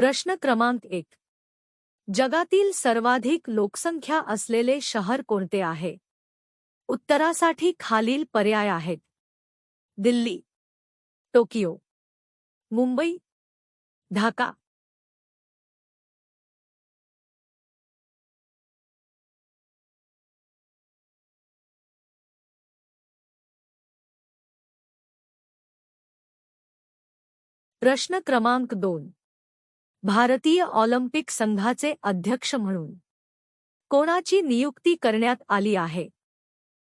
प्रश्न क्रमांक एक. जगातील सर्वाधिक लोकसंख्या असलेले शहर आहे? उत्तरासाठी खालील पर्याय आहेत. दिल्ली, टोकियो, मुंबई, ढाका. प्रश्न क्रमांक दोन. भारतीय ऑलिम्पिक संघाचे अध्यक्ष म्हणून. कोणाची नियुक्ती करण्यात आली आहे?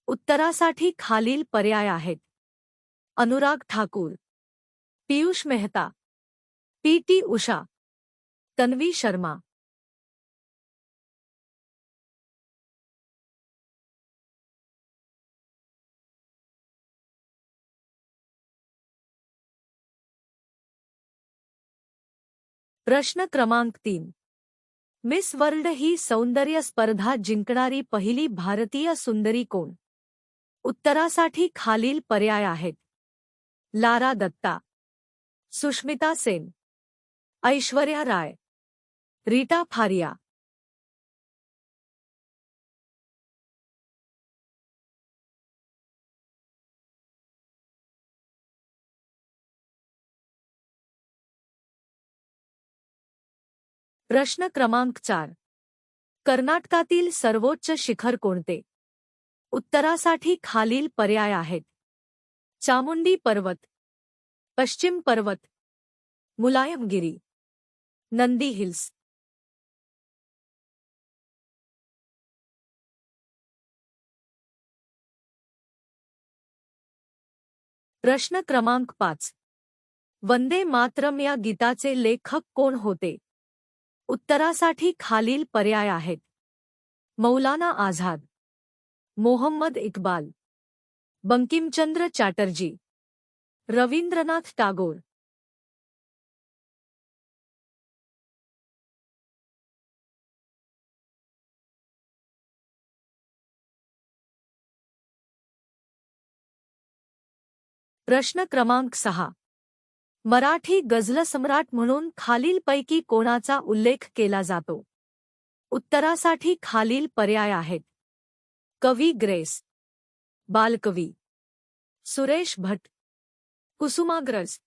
उत्तरासाठी खालील पर्याय आहेत. Anurag Thakur Piyush Mehta P T Usha Tanvi Sharma. प्रश्न क्रमांक तीन. मिस वर्ल्ड ही सौंदर्य स्पर्धा जिंकणारी पहिली भारतीय सुंदरी कोण? उत्तरासाठी खालील पर्याय आहेत. लारा दत्ता, सुष्मिता सेन, ऐश्वर्या राय, रीटा फारिया प्रश्न क्रमांक चार. कर्नाटकातील सर्वोच्च शिखर कोणते? उत्तरासाठी खालील पर्याय आहेत. चामुंडी पर्वत पश्चिम पर्वत मुलायमगिरी नंदी हिल्स. प्रश्न क्रमांक पाच. वंदे मातरम या गीताचे लेखक कोण होते? उत्तरासाठी खालील पर्याय आहेत. मौलाना आझाद मोहम्मद इक्बाल बंकिमचंद्र चॅटर्जी रवींद्रनाथ टागोर. प्रश्न क्रमांक सहा. मराठी गझल सम्राट म्हणून खालीलपैकी कोणाचा उल्लेख केला जातो? उत्तरासाठी खालील पर्याय आहेत. कवी ग्रेस बालकवी सुरेश भट कुसुमाग्रज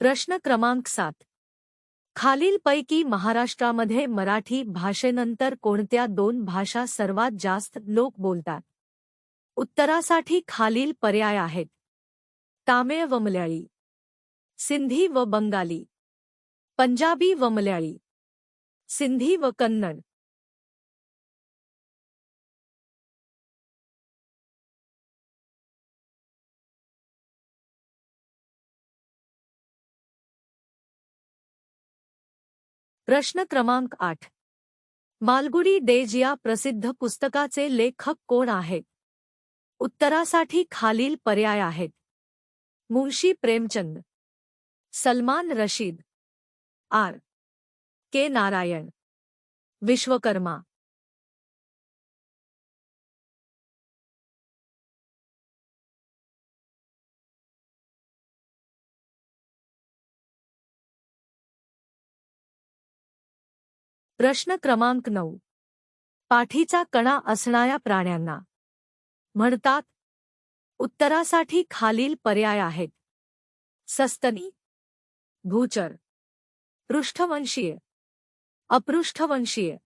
प्रश्न क्रमांक सात. खालीलपैकी महाराष्ट्रामध्ये मराठी भाषेनंतर कोणत्या दोन भाषा सर्वात जास्त लोक बोलतात? उत्तरासाठी खालील पर्याय आहेत. तामिळ व मल्याळी. सिंधी व बंगाली. पंजाबी व मल्याळी. सिंधी व कन्नड. प्रश्न क्रमांक आठ. मालगुडी डेज़ या प्रसिद्ध पुस्तकाचे लेखक कोण आहेत? उत्तरासाठी खालील पर्याय आहेत. मुंशी प्रेमचंद, सलमान रशीद, आर. के. नारायण, विश्वकर्मा. प्रश्न क्रमांक नऊ. पाठीचा कणा असणाऱ्या प्राण्यांना. म्हणतात उत्तरासाठी खालील पर्याय आहेत. सस्तनी भूचर पृष्ठवंशीय अपृष्ठवंशीय.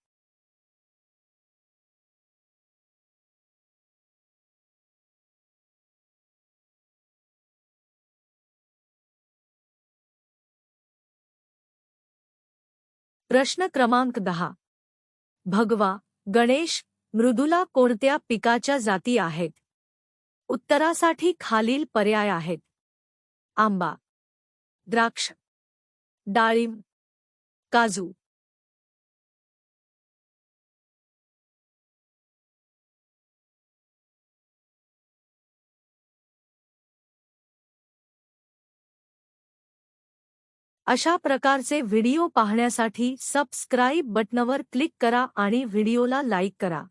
प्रश्न क्रमांक दहा. भगवा गणेश मृदुला कोणत्या पिकाच्या जाती आहेत? उत्तरासाठी खालील पर्याय आहेत. आंबा द्राक्ष डाळिंब काजू. अशा प्रकारचे व्हिडिओ पाहण्यासाठी सबस्क्राईब बटनवर क्लिक करा आणि व्हिडिओला लाईक करा.